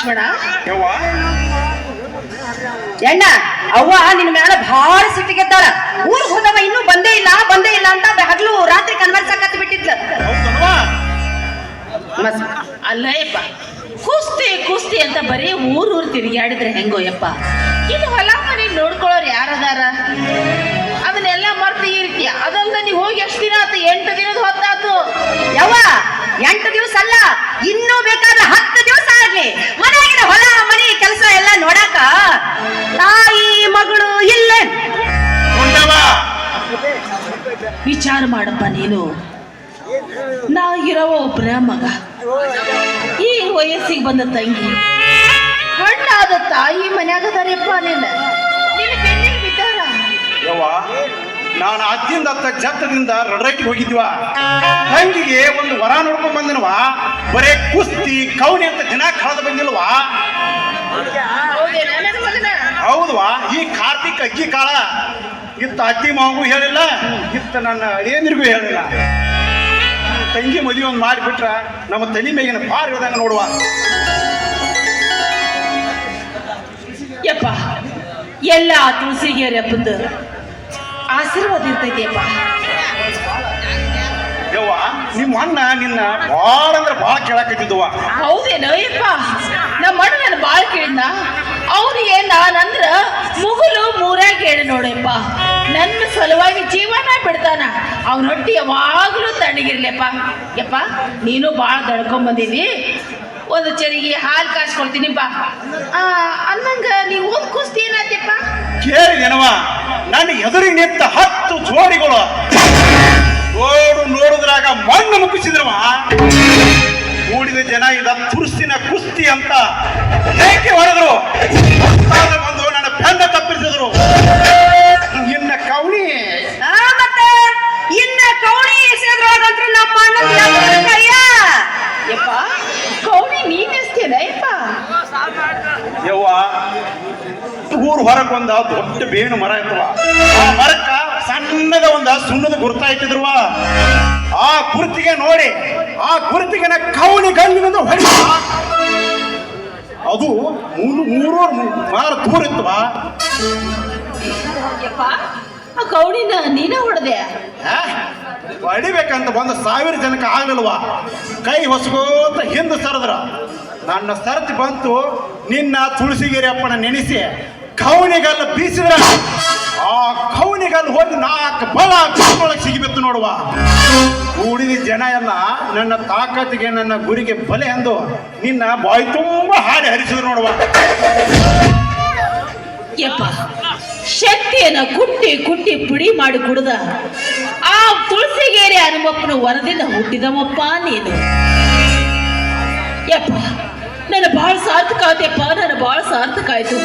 ಲಕ್ಷ್ಮಣ? ಯವ್ವ? ಎಣ್ಣ ಅವ್ವ ನಿನ್ ಮ್ಯಾಲ ಭಾಳ ಸಿಟ್ಟಿಗೆದ್ದಾಳ ಊರು ಹೋದವ ಇನ್ನೂ ಬಂದೇ ಇಲ್ಲ ಬಂದೇ ಇಲ್ಲ ಅಂತ ಹಗಲು ರಾತ್ರಿ ಕನ್ವರ್ಸಕತ್ ಬಿಟ್ಟಿದ್ಲ. ಹೌದಲ್ವಾ ಮಸ್ ಅಲ್ಲ ಯಪ್ಪ ಕುಸ್ತಿ ಕುಸ್ತಿ ಅಂತ ಬರೀ ಊರ್ ಊರ್ ತಿರುಗಾಡಿದ್ರೆ ಹೆಂಗೋ ಯಪ್ಪ. ಇದು ಹೊಲ ಮನೆ ನೋಡ್ಕೊಳ್ಳೋರು ಯಾರದಾರ? ಅದನ್ನೆಲ್ಲ ಮರ್ತು ಈ ರೀತಿ ಅದಲ್ದ ನೀವು ಹೋಗಿ ಎಷ್ಟು ದಿನ ಆತು? ಎಂಟು ದಿನದ ಹೊತ್ತಾತು. ಯವ್ವ ಎಂಟು ದಿವಸ ಅಲ್ಲ ಇನ್ನೂ ಬೇಕಾದ್ರೆ ವಿಚಾರ ಮಾಡಪ್ಪ ನೀನು? ನಾ ಇರೋ ಒಬ್ಬರ ಮಗ. ಈ ವಯಸ್ಸಿಗೆ ಬಂದ ತಂಗಿ. ಹಣ್ಣಾದ ತಾಯಿ ನೀನು ಬೆನ್ನಿಗೆ ಬಿದ್ದಾರ ಯವ್ವ ನಾನು ಅಜ್ಜಿಂದ ಅತ್ತ ಜತ್ತದಿಂದ ರಡರಟ್ಟಿ ಹೋಗಿದ್ವ? ತಂಗಿಗೆ ಒಂದು ವರ ನೋಡ್ಕೊಂಡ್ ಬಂದನವಾ ಬರೇ ಕುಸ್ತಿ ಕೌನಿ ಅಂತ ದಿನ ಕಳೆದು ಬಂದಿಲ್ವಾ? ಹೌದವಾ? ಈ ಕಾರ್ತಿಕ್ ಅಕ್ಕಿ ಕಾಳ? ಇತ್ತ ಅತ್ತಿ ಮಾವಗೂ ಹೇಳಿಲ್ಲ ಇತ್ತ ನನ್ನ ಅಳಿಯಂದ್ರಿಗೂ ಹೇಳಿಲ್ಲ. ತಂಗಿ ಮದುವೆ ಒಂದು ಮಾಡಿಬಿಟ್ರ ನಮ್ಮ ತಲೆ ಮೇಗಿನ ಪಾರ್ ಇಳ್ದಂಗ ನೋಡುವ. ಯಪ್ಪ ಎಲ್ಲ ತುಳಸಿಗೆ ಅಪ್ಪಂದು ಆಶೀರ್ವಾದ ಇರ್ತೈತೆಯಪ್ಪ ಯವ್ವ ನಿಮ್ಮ ಅಣ್ಣ ನಿನ್ನ ಭಾಳ ಅಂದ್ರೆ ಭಾಳ ಕೇಳಕತ್ತಿದ್ದವ ಹೌದೇನೋ ಯಪ್ಪ ನಮ್ಮ ಅಣ್ಣ ನಾನು ಬಾಳ್ ಕೇಳಿದ್ನ. ಅವನಿಗೆ ನಾನಂದ್ರ ಮುಗುಲು ಮೂರಾಗ ಹೇಳಿ ನೋಡಪ್ಪ. ನನ್ನ ಸಲುವಾಗಿ ಜೀವನ ಬಿಡ್ತಾನ. ಅವನ ಹೊಟ್ಟಿ ಯಾವಾಗಲೂ ತಣ್ಣಗಿರ್ಲಪ್ಪ ಯಪ್ಪ, ನೀನು ಭಾಳ ದಡ್ಕೊಂಡ್ ಬಂದಿದಿ ಒಂದು ಚರಿಗೆ ಹಾಲು ಕಾಸ್ಕೊಳ್ತೀನಿ ಬಾ ಅನ್ನಂಗ ನೀವು ಓದ್ ಕುಸ್ತಿ ಏನಾಯ್ತಪ್ಪ? ಕೇಳಿದೆನವ ನನ್ನ ಎದುರಿಗೆ ನಿಂತ ಹತ್ತು ಜೋಡಿಗಳು ನೋಡು ನೋಡಿದ್ರಾಗ ಮಣ್ಣು ಮುಗಿಸಿದ್ರವ. ಕೂಡಿದ ಜನ ಇದ ತುರ್ಸಿನ ಕುಸ್ತಿ ಅಂತ ಹೇಗೆ ಹೊಡೆದ್ರು? ಒಂದ ದೊಡ್ಡ ಬೇವಿನ ಮರ ಇತ್ತವ ಆ ಮರಕ್ಕ ಸಣ್ಣದ ಒಂದ ಸುಣ್ಣದ ಗುರ್ತ ಇಟ್ಟಿದ್ರುವ. ಆ ಕುರ್ತಿಗೆ ನೋಡಿ ಆ ಗುರುತಿಗೆ ಕೌಲಿ ಗಂಡಿನಿಂದ ಹೊಡಿ ಅದು ಮೂರು ಮೂರು ಮಾರ ದೂರ ಇತ್ತವ ಕೌಡಿನ ನೀನ ಹೊಡೆದೆ? ಆ, ಹೊಡಿಬೇಕಂತ ಒಂದು ಸಾವಿರ ಜನಕ್ಕೆ ಆಗ್ಲಿಲ್ವಾ? ಕೈ ಹೊಸಗೋತ ಹಿಂದೆ ಸರದ್ರ. ನನ್ನ ಸರತಿ ಬಂತು ನಿನ್ನ ತುಳಸಿಗಿರಿ ಅಪ್ಪನ ನೆನೆಸಿ ಕವನಿಗಲ್ಲ ಬೀಸಿದ್ರ ಆ ಕವನಿಗಲ್ಲ ಹೋಗಿ ನಾಲ್ಕು ಬಲ ಕೂತ್ಕೊಳಕ್ ಸಿಗಿಬಿತ್ತು ನೋಡುವ. ಕೂಡಿದ ಜನ ಎಲ್ಲ ನನ್ನ ತಾಕತ್ತಿಗೆ, ನನ್ನ ಗುರಿಗೆ ಬಲೆ ಎಂದು ನಿನ್ನ ಬಾಯಿ ತುಂಬ ಹಾಡಿ ಹರಿಸಿದ್ರು ನೋಡುವ. ಯಪ್ಪ, ಶಕ್ತಿಯನ್ನ ಕುಟ್ಟಿ ಕುಟ್ಟಿ ಪುಡಿ ಮಾಡಿ ಕುಡ್ದ. ಆ ತುಳಸಿಗೇರಿ ಹನುಮಪ್ಪನ ವರದಿಂದ ಹುಟ್ಟಿದವಪ್ಪ ನೀನು. ಯಪ್ಪ, ನನ್ನ ಬಹಳ ಸಾರ್ಥಕ ಆಯ್ತಪ್ಪ, ನನ್ನ ಬಹಳ ಸಾರ್ಥಕ ಆಯ್ತು.